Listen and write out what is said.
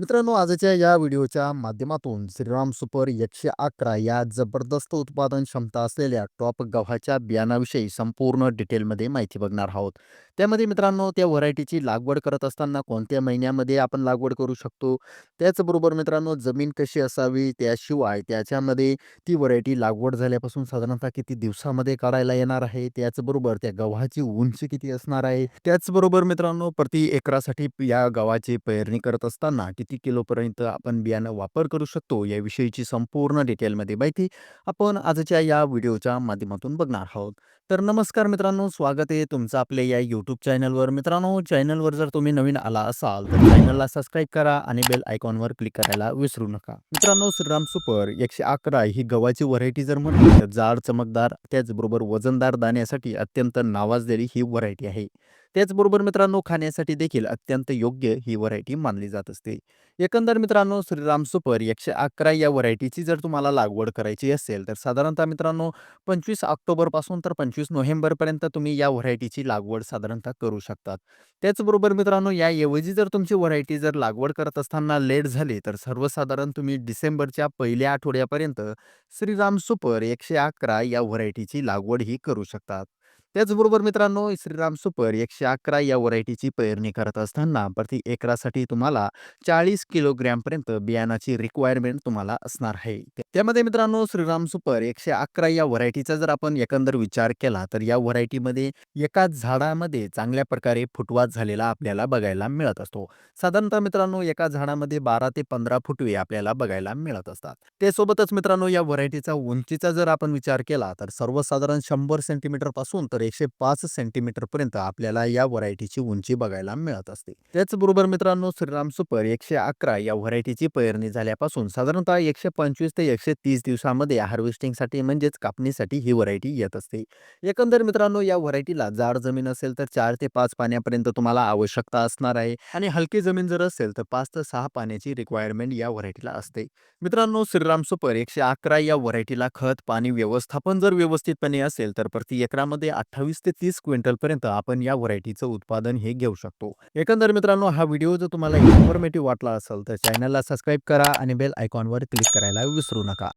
मित्रांनो आजच्या या व्हिडिओच्या माध्यमातून श्रीराम सुपर एकशे अकरा या जबरदस्त उत्पादन क्षमता असलेल्या टॉप गव्हाच्या बियाणाविषयी संपूर्ण डिटेलमध्ये माहिती बघणार आहोत. त्यामध्ये मित्रांनो त्या व्हरायटीची लागवड करत असताना कोणत्या महिन्यामध्ये आपण लागवड करू शकतो? त्याचबरोबर मित्रांनो जमीन कशी असावी? त्याशिवाय त्याच्यामध्ये ती व्हरायटी लागवड झाल्यापासून साधारणतः किती दिवसामध्ये काढायला येणार आहे? त्याचबरोबर त्या गव्हाची उंची किती असणार आहे? त्याचबरोबर मित्रांनो प्रति एकरासाठी या गव्हाची पेरणी करत असताना किती किलोपर्यंत आपण बियाणं वापर करू शकतो याविषयीची संपूर्ण डिटेलमध्ये माहिती आपण आजच्या या व्हिडिओच्या माध्यमातून बघणार आहोत. तर नमस्कार मित्रांनो स्वागत आहे तुमचं आपल्या या यूट्यूब चॅनलवर. मित्रांनो चॅनलवर जर तुम्ही नवीन आला असाल तर चॅनलला सबस्क्राईब करा आणि बेल आयकॉनवर क्लिक करायला विसरू नका. मित्रांनो श्रीराम सुपर एकशे अकरा ही गव्हाची व्हरायटी जर म्हटली तर जाड चमकदार त्याचबरोबर वजनदार दाण्यासाठी अत्यंत नावाजलेली ही व्हरायटी आहे. त्याचबरोबर मित्रांनो खाण्यासाठी देखील अत्यंत योग्य ही व्हरायटी मानली जात असते. एकंदर मित्रांनो श्रीराम सुपर एकशे अकरा या व्हरायटीची जर तुम्हाला लागवड करायची असेल तर साधारणतः मित्रांनो पंचवीस ऑक्टोबरपासून तर पंचवीस नोव्हेंबरपर्यंत तुम्ही या व्हरायटीची लागवड साधारणतः करू शकतात. त्याचबरोबर मित्रांनो याऐवजी जर तुमची व्हरायटी जर लागवड करत असताना लेट झाली तर सर्वसाधारण तुम्ही डिसेंबरच्या पहिल्या आठवड्यापर्यंत श्रीराम सुपर एकशे अकरा या व्हरायटीची लागवड ही करू शकतात. त्याचबरोबर मित्रांनो श्रीराम सुपर एकशे अकरा या व्हरायटीची पेरणी करत असताना प्रति एकरासाठी तुम्हाला चाळीस किलोग्रॅमपर्यंत बियाणाची रिक्वायरमेंट तुम्हाला असणार आहे. त्यामध्ये मित्रांनो श्रीराम सुपर एकशे अकरा या व्हरायटीचा जर आपण एकंदर विचार केला तर या व्हरायटीमध्ये एकाच झाडामध्ये चांगल्या प्रकारे फुटवा झालेला आपल्याला बघायला मिळत असतो. साधारणतः मित्रांनो एका झाडामध्ये बारा ते पंधरा फुटवे आपल्याला बघायला मिळत असतात. त्यासोबतच मित्रांनो या व्हरायटीचा उंचीचा जर आपण विचार केला तर सर्वसाधारण शंभर सेंटीमीटरपासून तर एकशे पाच सेंटीमीटरपर्यंत आपल्याला या व्हरायटीची उंची बघायला मिळत असते. त्याचबरोबर मित्रांनो श्रीराम सुपर एकशे अकरा या व्हरायटीची पेरणी झाल्यापासून साधारणतः एकशे पंचवीस ते एकशे तीस दिवसामध्ये हार्वेस्टिंगसाठी म्हणजेच कापणीसाठी ही व्हरायटी येत असते. एकंदर मित्रांनो या व्हरायटीला जाड जमीन असेल तर चार ते पाच पाण्यापर्यंत तुम्हाला आवश्यकता असणार आहे आणि हलकी जमीन जर असेल तर पाच ते सहा पाण्याची रिक्वायरमेंट या व्हरायटीला असते. मित्रांनो श्रीराम सुपर एकशे अकरा या व्हरायटीला खत पाणी व्यवस्थापन जर व्यवस्थितपणे असेल तर प्रति एकरामध्ये अठ्ठावीस ते तीस क्विंटलपर्यंत आपण या व्हरायटीचं उत्पादन हे घेऊ शकतो. एकंदर मित्रांनो हा व्हिडिओ जर तुम्हाला इन्फॉर्मेटिव्ह वाटला असेल तर चॅनलला सबस्क्राईब करा आणि बेल आयकॉनवर क्लिक करायला विसरू नका.